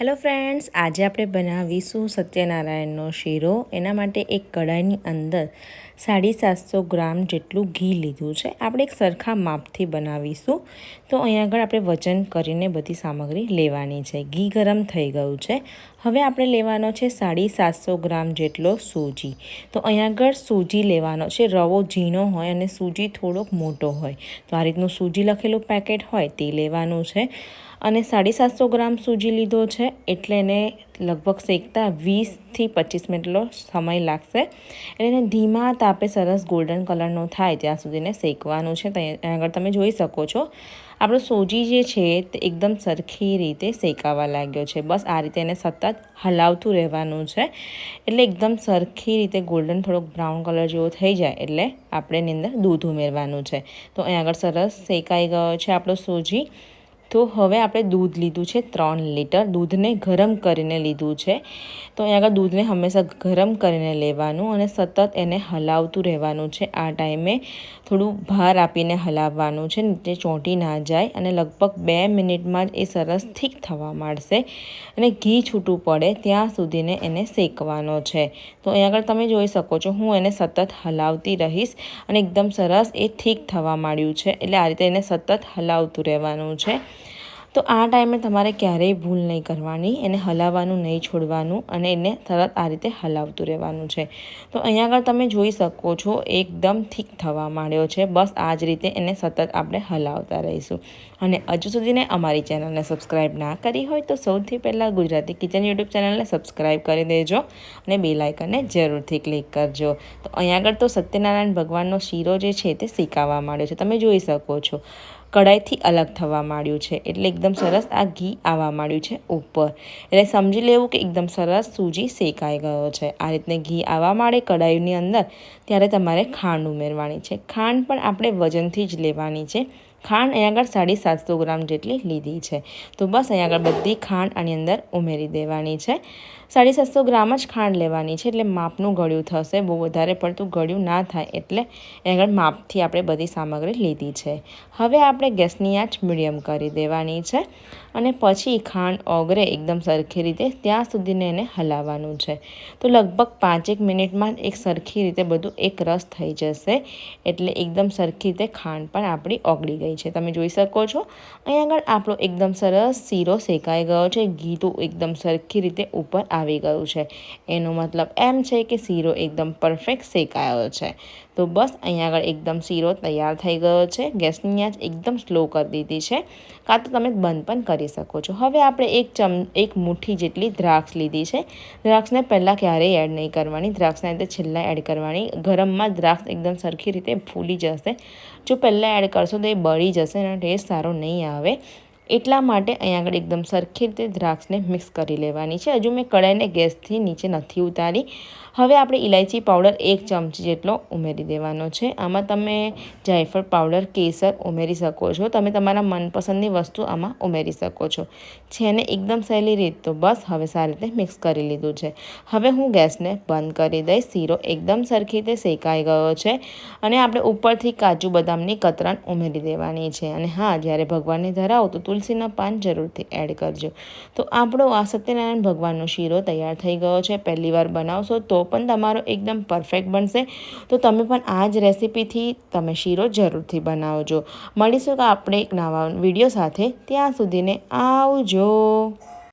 Hello friends આજે આપણે બનાવીશું સત્યનારાયણનો શીરો. એના માટે એક કઢાઈની અંદર સાડી સાતસો ગ્રામ જેટલું ઘી લીધું છે. આપણે એક સરખા માપથી બનાવીશું. તો અહીંયા આગળ આપણે વજન કરીને બધી સામગ્રી લેવાની છે. ઘી ગરમ થઈ ગયું છે. હવે આપણે લેવાનો છે સાડી સાતસો ગ્રામ જેટલો સૂજી. તો અહીંયા આગળ સૂજી લેવાનો છે. રવો ઝીણો હોય અને સૂજી થોડોક મોટો હોય. તો આ રીતનું સૂજી લખેલું પેકેટ હોય તે લેવાનું છે. અને સાડી સાતસો ગ્રામ સૂજી લીધો છે. એટલે એને લગભગ શેકતા વીસથી પચીસ મિનિટનો સમય લાગશે. એટલે એને ધીમા તાપે સરસ ગોલ્ડન કલરનો થાય ત્યાં સુધીને શેકવાનું છે. ત્યાં આગળ તમે જોઈ શકો છો. આપણો સોજી જે છે તે એકદમ સરખી રીતે શેકાવા લાગ્યો છે. બસ આ રીતે એને સતત હલાવતું રહેવાનું છે. એટલે એકદમ સરખી રીતે ગોલ્ડન થોડોક બ્રાઉન કલર જેવો થઈ જાય એટલે આપણે એની અંદર દૂધ ઉમેરવાનું છે. તો અહીં આગળ સરસ શેકાઈ ગયો છે આપણો સોજી. તો હવે આપણે દૂધ લીધું છે ત્રણ લીટર. દૂધને ગરમ કરીને લીધું છે. તો અહીં આગળ દૂધને હંમેશા ગરમ કરીને લેવાનું અને સતત એને હલાવતું રહેવાનું છે. આ ટાઈમે થોડું ભાર આપીને હલાવવાનું છે નીચે ચોંટી ના જાય અને લગભગ બે મિનિટમાં જ એ સરસ થીક થવા માંડશે અને ઘી છૂટું પડે ત્યાં સુધીને એને શેકવાનો છે. તો અહીં આગળ તમે જોઈ શકો છો હું એને સતત હલાવતી રહીશ અને એકદમ સરસ એ થીક થવા માંડ્યું છે. એટલે આ રીતે એને સતત હલાવતું રહેવાનું છે. તો આ ટાઈમે તમારે ક્યારેય ભૂલ નહીં કરવાની, એને હલાવવાનું નહીં છોડવાનું અને એને તરત આ રીતે હલાવતું રહેવાનું છે. તો અહીંયા આગળ તમે જોઈ શકો છો, એકદમ થીક થવા માંડ્યો છે. બસ આ જ રીતે એને સતત આપણે હલાવતા રહીશું. અને હજુ સુધીને અમારી ચેનલને સબસ્ક્રાઈબ ના કરી હોય તો સૌથી પહેલાં ગુજરાતી કિચન યુટ્યુબ ચેનલને સબસ્ક્રાઈબ કરી દેજો અને બે લાઇકનને જરૂરથી ક્લિક કરજો. તો અહીંયા આગળ તો સત્યનારાયણ ભગવાનનો શીરો જે છે તે શીખાવા માંડ્યો છે. તમે જોઈ શકો છો. કઢાઈથી અલગ થવા માંડ્યું છે. એટલે એકદમ સરસ આ ઘી આવવા માંડ્યું છે ઉપર. એટલે સમજી લેવું કે એકદમ સરસ સૂજી શેકાઈ ગયો છે. આ રીતને ઘી આવવા માંડે કઢાઈની અંદર, ત્યારે તમારે ખાંડ ઉમેરવાની છે. ખાંડ પણ આપણે વજનથી જ લેવાની છે. ખાંડ અહીંયા આગળ સાડી સાતસો ગ્રામ જેટલી લીધી છે. તો બસ અહીંયા આગળ બધી ખાંડ આની અંદર ઉમેરી દેવાની છે. સાડી સાતસો ગ્રામ જ ખાંડ લેવાની છે એટલે માપનું ગળ્યું થશે, બહુ વધારે પડતું ગળ્યું ના થાય એટલે આગળ માપથી આપણે બધી સામગ્રી લીધી છે. હવે આપણે ગેસની આંચ મીડિયમ કરી દેવાની છે અને પછી ખાંડ ઓગરે એકદમ સરખી રીતે ત્યાં સુધીને એને હલાવવાનું છે. તો લગભગ પાંચેક મિનિટમાં એક સરખી રીતે બધું એક રસ થઈ જશે એટલે એકદમ સરખી રીતે ખાંડ પણ આપણી ઓગળી ગઈ છે, તમે જોઈ શકો છો. અહીં આગળ આપણો એકદમ સરસ શીરો શેકાઈ ગયો છે, ઘી એકદમ સરખી રીતે ઉપર આવી ગયું છે. એનો મતલબ એમ છે કે શીરો એકદમ પરફેક્ટ શેકાયો છે. તો બસ અહીંયા આગળ એકદમ શીરો તૈયાર થઈ ગયો છે. ગેસની આંચ એકદમ સ્લો કરી દીધી છે. કાં તો તમે બંધ પણ કરી શકો છો. હવે આપણે એક ચમ, એક મુઠ્ઠી જેટલી દ્રાક્ષ લીધી છે. દ્રાક્ષને પહેલાં ક્યારેય એડ નહીં કરવાની. દ્રાક્ષને રીતે છેલ્લા એડ કરવાની. ગરમમાં દ્રાક્ષ એકદમ સરખી રીતે ફૂલી જશે. જો પહેલાં એડ કરશો તો એ બળી જશે અને ટેસ્ટ સારો નહીં આવે. એટલા માટે અહીંયા આગળ એકદમ સરખી રીતે દ્રાક્ષને મિક્સ કરી લેવાની છે. હજુ મેં કડાઈને ગેસથી નીચે નથી ઉતારી. હવે આપણે ઇલાયચી પાવડર એક ચમચી જેટલો ઉમેરી દેવાનો છે. આમાં તમે જાયફળ પાવડર, કેસર ઉમેરી શકો છો. તમે તમારા મનપસંદની વસ્તુ આમાં ઉમેરી શકો છો. છે ને, એકદમ સહેલી રીત તો બસ હવે સારી રીતે મિક્સ કરી લીધું છે. હવે હું ગેસને બંધ કરી દઈશ. શીરો એકદમ સરખી રીતે શેકાઈ ગયો છે અને આપણે ઉપરથી કાજુ બદામની કતરણ ઉમેરી દેવાની છે. અને હા, જ્યારે ભગવાનને ધરાવો તો તુલસીના પાન જરૂરથી એડ કરજો. તો આપણો આ સત્યનારાયણ ભગવાનનો શીરો તૈયાર થઈ ગયો છે. પહેલી વાર બનાવશો તો પણ તમારો એકદમ પરફેક્ટ બનશે. તો તમે પણ આ જ રેસીપીથી તમે શીરો જરૂરથી બનાવજો. મળીશું કે આપણે એક નવા વીડિયો સાથે. ત્યાં સુધીને આવજો.